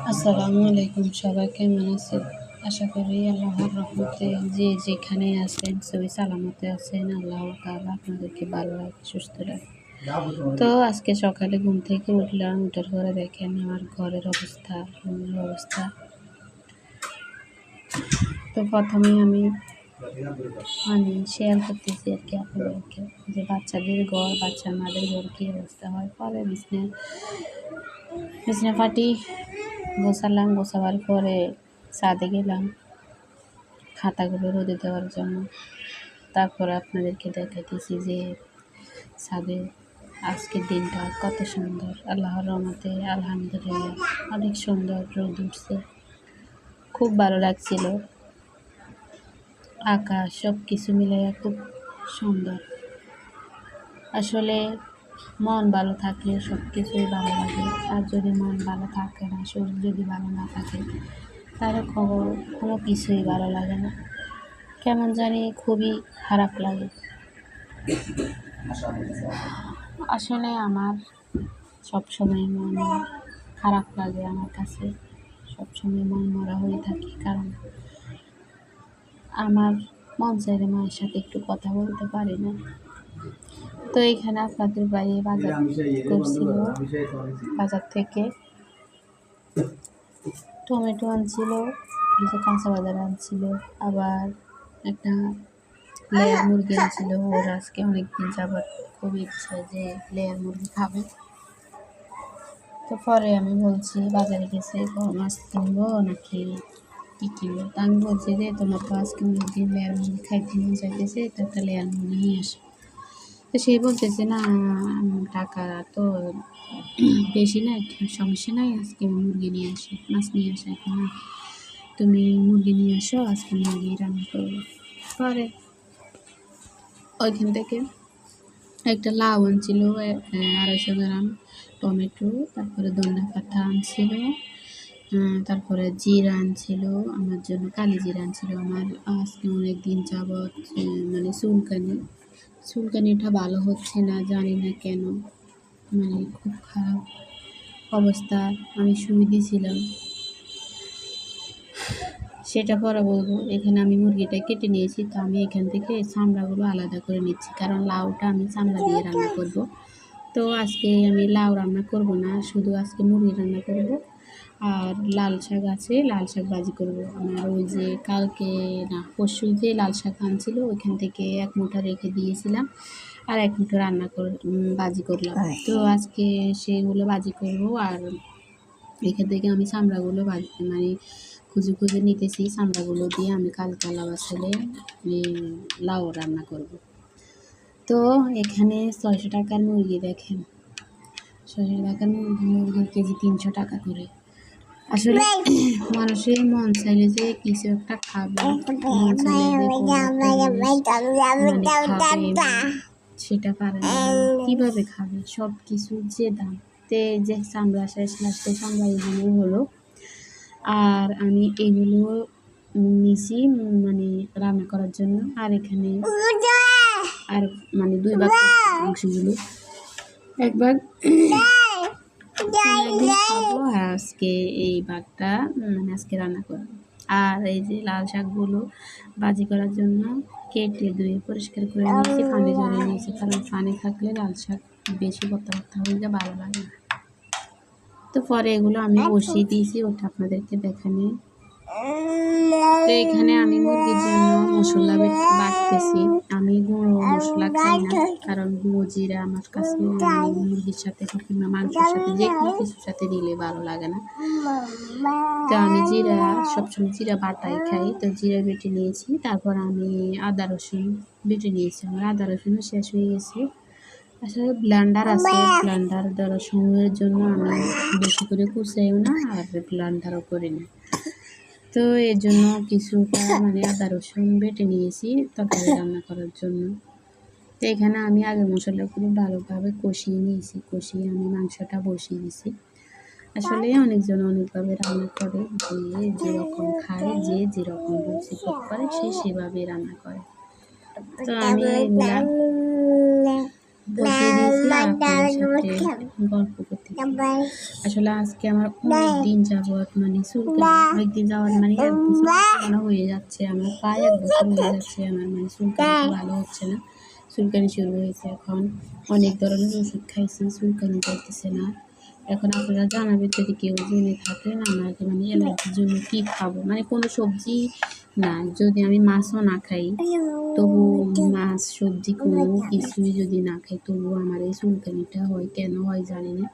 আসসালামু আলাইকুম, সবাই কেমন আশা করি আল্লাহর রহমতে যে যেখানে আছেন, সবই সালামতে আছেন। আল্লাহ তাআলা আপনাদেরকে ভালো রাখে, সুস্থ রাখে। তো আজকে সকালে ঘুম থেকে উঠলাম, উঠার পরে দেখেন আমার ঘরের অবস্থা রুমের অবস্থা। তো প্রথমে আমি মানে শেয়ার করতেছি আর কি আপনাদেরকে যে বাচ্চাদের ঘর, বাচ্চা মাদের ঘর কী অবস্থা হয়। পরে বিছনা বিছনা পাটি গোছালাম গোছাবার পরে ছাদে গেলাম খাতাগুলো রোদে দেওয়ার জন্য। তারপর আপনাদেরকে দেখাইতেছি যে ছাদে আজকের দিনটা কত সুন্দর। আল্লাহর রহমতে, আলহামদুলিল্লাহ অনেক সুন্দর রোদ উঠছে। খুব ভালো লাগছিল। আকাশ সব কিছু মিলাইয়া খুব সুন্দর। আসলে মন ভালো থাকলে সব কিছুই ভালো লাগে। আর যদি মন ভালো থাকে না, শরীর যদি ভালো না থাকে, তাহলে খবর কোনো কিছুই ভালো লাগে না। কেমন জানি খুবই খারাপ লাগে। আসলে আমার সবসময় মন খারাপ লাগে আমার কাছে। সবসময় মন মরা হয়ে থাকে কারণ আমার মন চাইলে মায়ের সাথে একটু কথা বলতে পারি না। তো এখানে আপনাদের বাইরে বাজার করছিল। বাজার থেকে টমেটো আনছিল কিছু কাঁচা বাজার আনছিল, আবার একটা লেয়ার মুরগি আনছিল। ওর আজকে অনেকদিন যাবার খুব ইচ্ছা যে লেয়ার মুরগি খাবে। তো পরে আমি বলছি, বাজারে গেছে মাছ কিনবো নাকি কী কিনবো? তা আমি বলছি যে, তোমার তো আজকে অনেকদিন লেয়ার মুরগি খাইতে নিয়ে যাইতেছে তো একটা লেয়ার মুরগি নিয়ে আসো। তো সে বলতেছে না, টাকা তো বেশি না সমস্যা নাই, আজকে মুরগি নিয়ে আসি, মাছ নিয়ে আসা এখন। তুমি মুরগি নিয়ে আসো, আজকে মুরগি রান্না করব। পরে ওইখান থেকে একটা লাউ আনছিল আড়াইশো গ্রাম টমেটো, তারপরে ধনিয়া পাতা আনছিল তারপরে জিরা আনছিল, আমার জন্য কালি জিরা আনছিল। আমার আজকে অনেক দিন যাবৎ মানে চুলকানি। চুলকানিটা ভালো হচ্ছে না, জানি না কেন। মানে খুব খারাপ অবস্থা, আমি শুয়ে দিয়েছিলাম সেটা পরে বলব, এখানে আমি মুরগিটা কেটে নিয়েছি, তো আমি এখান থেকে চামড়াগুলো আলাদা করে নিচ্ছি, কারণ লাউটা আমি চামড়া দিয়ে রান্না করব। তো আজকে আমি লাউ রান্না করব না, শুধু আজকে মুরগি রান্না করব। আর লাল শাক আছে লাল শাক ভাজি করব। আমার ওই যে কালকে না পরশু যে লাল শাক আনছিল ওইখান থেকে এক মুঠা রেখে দিয়েছিলাম আর এক মুঠো রান্না কর ভাজি করলাম। তো আজকে সেগুলো ভাজি করব আর এখান থেকে আমি চামড়াগুলো মানে খুঁজে খুঁজে নিতেছি চামড়াগুলো দিয়ে আমি কালকে লাউ আসলে লাউ রান্না করব। তো এখানে ছয়শো টাকার মুরগি দেখেন। ছয়শো টাকার মুরগি মুরগির কেজি তিনশো টাকা করে। আসলে মানুষের মন চাইলে যে কিছু একটা খাবে মন চাইলে সেটা পারে না। কীভাবে খাবে? সব কিছু যে দাম তে যে চামড়া শেষ লাস্টে চামড়া এগুলো হলো আর আমি এগুলো নিছি মানে রান্না করার জন্য। আর এখানে আর মানে দুই ভাগ মাংসগুলো এক ভাগ একদিন খাব আর আজকে এই ভাতটা মানে আজকে রান্না করব। আর এই যে লাল শাকগুলো বাজি করার জন্য কেটে ধুয়ে পরিষ্কার করে নিয়েছি পানি জলে নিয়েছি। কারণ পানি থাকলে লাল শাক বেশি ভর্তা ভর্তা হয়ে ভালো লাগে না। তো পরে এগুলো আমি বসিয়ে দিয়েছি ওটা আপনাদেরকে দেখানি। তো এখানে আমি মুরগির জন্য মশলা বাটতেছি। আমি গুঁড়ো মশলা খাই না, কারণ গুঁড়ো জিরা আমার কাছে মুরগির সাথে কিংবা মাংসের সাথে যে কোনো কিছুর সাথে দিলে ভালো লাগে না। তো আমি জিরা, সবসময় জিরা বাটাই খাই। তো জিরা বেটে নিয়েছি, তারপর আমি আদা রসুন বেটে নিয়েছি। আমার আদা রসুনও শেষ হয়ে গেছে। আসলে ব্লান্ডার আছে ব্লান্ডার দেওয়ার সময়ের জন্য আমি বেশি করে কুচাইও না আর ব্লান্ডারও করি না। তো এর জন্য কিছুটা মানে আদা রসুন বেটে নিয়েছি তরকারি রান্না করার জন্য। তো এখানে আমি আগে মশলাগুলো ভালোভাবে কষিয়ে নিয়েছি কষিয়ে আমি মাংসটা বসিয়ে দিয়েছি। আসলে অনেকজন অনেকভাবে রান্না করে যে যেরকম খায় যে যেরকম রুচি করে সে সেভাবে রান্না করে। তো আমি বসে দিয়েছি আর সাথে গল্প করতে আসলে আজকে আমার অনেক দিন যাবত মানে অনেক দিন যাওয়ার মানে এক বছর হয়ে যাচ্ছে আমার প্রায় এক বছর হয়ে যাচ্ছে আমার মানে চুলকানি ভালো হচ্ছে না। চুলকানি শুরু হয়েছে এখন। অনেক ধরনের ওষুধ খাইছি চুলকানি করতেছে না। এখন আপনারা জানাবেন যদি কেউ জেনে থাকেন আমাকে মানে অ্যালার্জির জন্য কী খাব? মানে কোনো সবজি না যদি আমি মাছও না খাই তবু মাছ সবজি কোনো কিছুই যদি না খাই তবু আমার এই চুলকানিটা হয় কেন হয় জানি না।